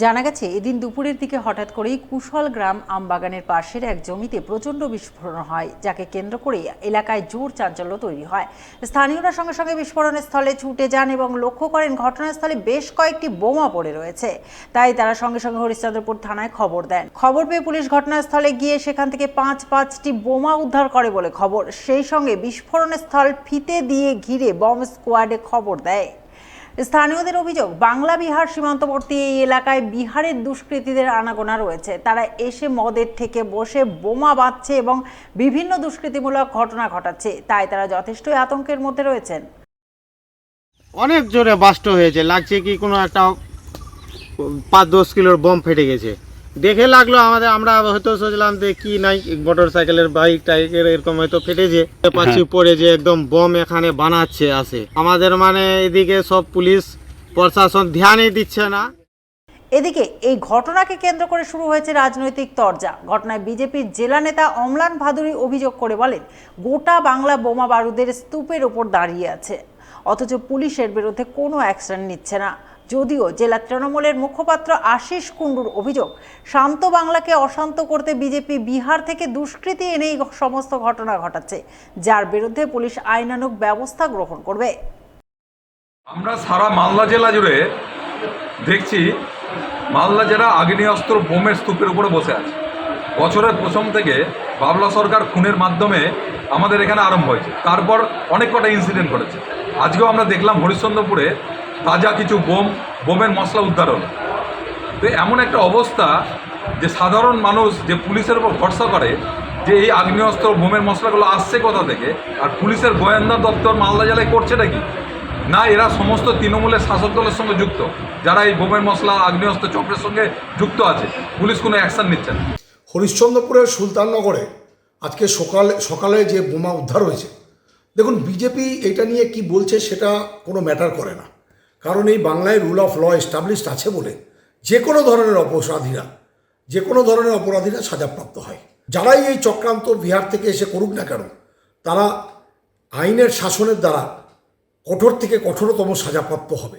জানা গেছে, এদিন দুপুরের দিকে হঠাৎ করেই কুশল গ্রাম আমবাগানের পাশের এক জমিতে প্রচণ্ড বিস্ফোরণ হয়, যাকে কেন্দ্র করে এলাকায় জোর চাঞ্চল্য তৈরি হয়। স্থানীয়রা সঙ্গে সঙ্গে বিস্ফোরণের স্থলে ছুটে যান এবং লক্ষ্য করেন ঘটনাস্থলে বেশ কয়েকটি বোমা পড়ে রয়েছে। তাই তারা সঙ্গে সঙ্গে হরিশ্চন্দ্রপুর থানায় খবর দেন। খবর পেয়ে পুলিশ ঘটনাস্থলে গিয়ে সেখান থেকে পাঁচ পাঁচটি বোমা উদ্ধার করে বলে খবর। সেই সঙ্গে বিস্ফোরণের স্থল ফিতে দিয়ে ঘিরে বম স্কোয়াডে খবর দেয়। স্থানীয়দের অভিযোগ, বাংলা, বিহার সীমান্তবর্তী এই এলাকায় বিহারের দুষ্কৃতীদের আনাগোনা রয়েছে। তারা এসে মদের থেকে বসে বোমা বাঁধছে এবং বিভিন্ন দুষ্কৃতিমূলক ঘটনা ঘটাচ্ছে। তাই তারা যথেষ্টই আতঙ্কের মধ্যে রয়েছেন। অনেক জোরে বাস্ট হয়েছে। লাগছে কি কোনো একটা পাঁচ দশ কিলোর বম ফেটে গেছে। দেখে লাগল আমাদের আমরা হয়তো সোচলাম যে কি নাই মোটর সাইকেলের বাইক টাইকের এরকম হয়তো ফেটেছে পাচ্ছি পড়ে যে একদম বম এখানে বানাচ্ছে আসে আমাদের মানে এদিকে সব পুলিশ প্রশাসন ধ্যানই দিচ্ছে না। এদিকে এই ঘটনাকে কেন্দ্র করে শুরু হয়েছে রাজনৈতিক তরজা। ঘটনায় বিজেপির জেলা নেতা অমলান ভাদুরী অভিযোগ করে বলেন গোটা বাংলা বোমা বারুদের স্তূপের ওপর দাঁড়িয়ে আছে। অথচ পুলিশের বিরুদ্ধে কোনো অ্যাকশন নিচ্ছে না। যদিও জেলা তৃণমূলের মুখপাত্র আশিস কুণ্ডুর অভিযোগ, শান্ত বাংলাকে অশান্ত করতে বিজেপি বিহার থেকে দুষ্কৃতী এনেই সমস্ত ঘটনা ঘটাচ্ছে, যার বিরুদ্ধে পুলিশ আইনানুগ ব্যবস্থা গ্রহণ করবে। আমরা সারা মালদা জেলা জুড়ে দেখছি, মালদা জেলা আগ্নেয়াস্ত্র বোমের স্তূপের উপরে বসে আছে। বছরের প্রথম থেকে বাবলা সরকার খুনের মাধ্যমে আমাদের এখানে আরম্ভ হয়েছে। তারপর অনেক কটা ইনসিডেন্ট ঘটেছে। আজকেও আমরা দেখলাম হরিশ্চন্দ্রপুরে তাজা কিছু বোম, বোমের মশলা উদ্ধার হলো তো এমন একটা অবস্থা যে সাধারণ মানুষ যে পুলিশের উপর ভরসা করে যে এই আগ্নেয়াস্ত্র, বোমের মশলাগুলো আসছে কোথা থেকে, আর পুলিশের গোয়েন্দা দপ্তর মালদা জেলায় করছেটা কি? না, এরা সমস্ত তৃণমূলের শাসক দলের সঙ্গে যুক্ত, যারা এই বোমের মশলা, আগ্নেয়াস্ত্র চক্রের সঙ্গে যুক্ত আছে। পুলিশ কোনো অ্যাকশন নিচ্ছে না। হরিশ্চন্দ্রপুরের সুলতাননগরে আজকে সকাল সকালে যে বোমা উদ্ধার হয়েছে, দেখুন, বিজেপি এটা নিয়ে কি বলছে সেটা কোনো ম্যাটার করে না। কারণ এই বাংলায় রুল অফ ল এস্টাবলিশড আছে বলে যে কোনো ধরনের অপরাধীরা, যে কোনো ধরনের অপরাধীরা সাজাপ্রাপ্ত হয়। যারাই এই চক্রান্ত বিহার থেকে এসে করুক না কেন, তারা আইনের শাসনের দ্বারা কঠোর থেকে কঠোরতম সাজাপ্রাপ্ত হবে।